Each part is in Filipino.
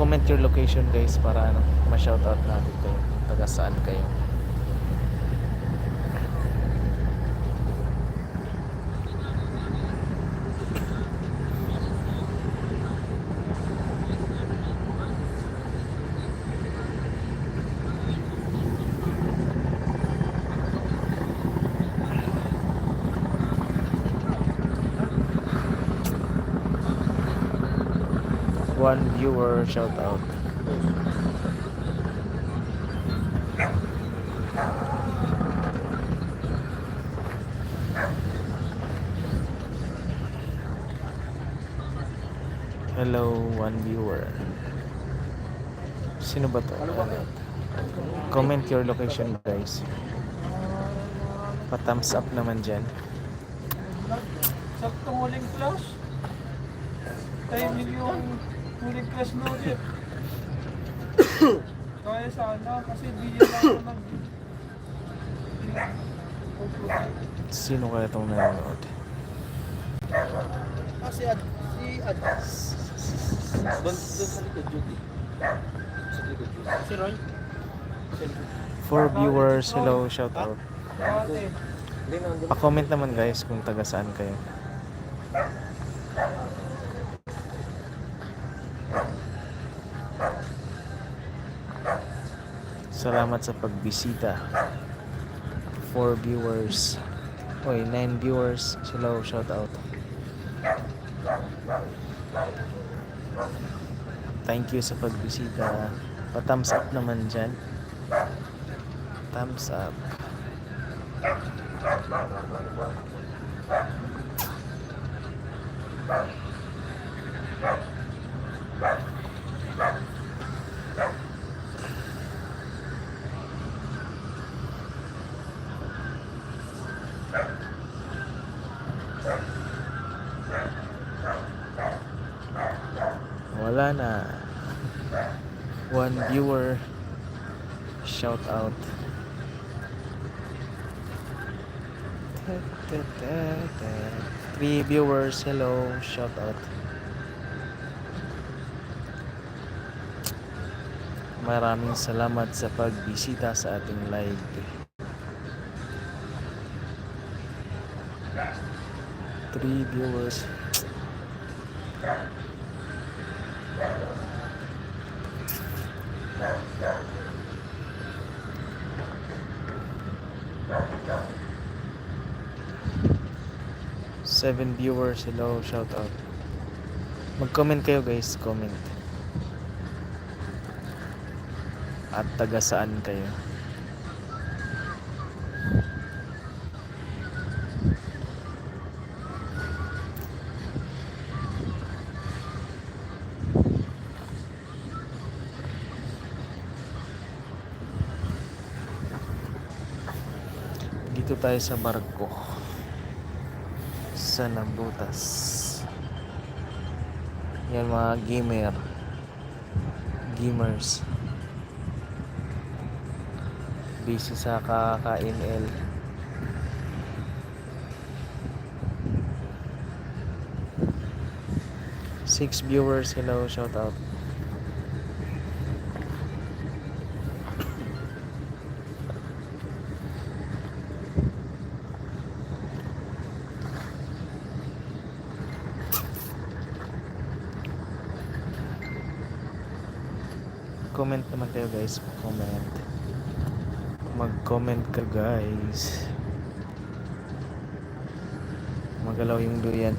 Comment your location guys para ano, ma-shoutout natin kayo. Taga saan kayo. One viewer shoutout. Hello, one viewer. Sino ba to? Comment your location guys. Pa-thumbs up naman dyan. Saktong huling class. Timing yung class mo ulit. Kaya sana kasi bigyan lang ng... Sino kaya itong nanonood? Kasi ad, si ad. Doon, sa likod, Judy. Sa likod. Si Roy? For viewers, hello, shoutout. Ate. Pa-comment naman guys kung taga saan kayo. Salamat sa pagbisita. 4 viewers. Oy, 9 viewers. Hello, shout out. Thank you sa pagbisita. Pa-thumbs up naman dyan. Thumbs up. Wala na. One viewer. Shout out. Three viewers. Hello. Shout out. Maraming salamat sa pagbisita sa ating live. Three viewers. Seven viewers, hello, shout out. Mag-comment kayo guys, comment. At taga saan kayo? Dito tayo sa barko sa Nabutas. Yan mga gamer. Gamers. Busy sa kaka-ML. Six viewers, hello, shout out. Comment naman kayo guys, comment. Mag-comment ka guys. Magalaw yung durian.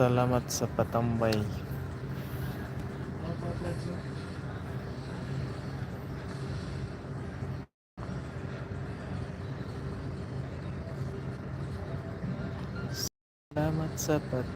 Salamat sa patambay. Salamat sa pat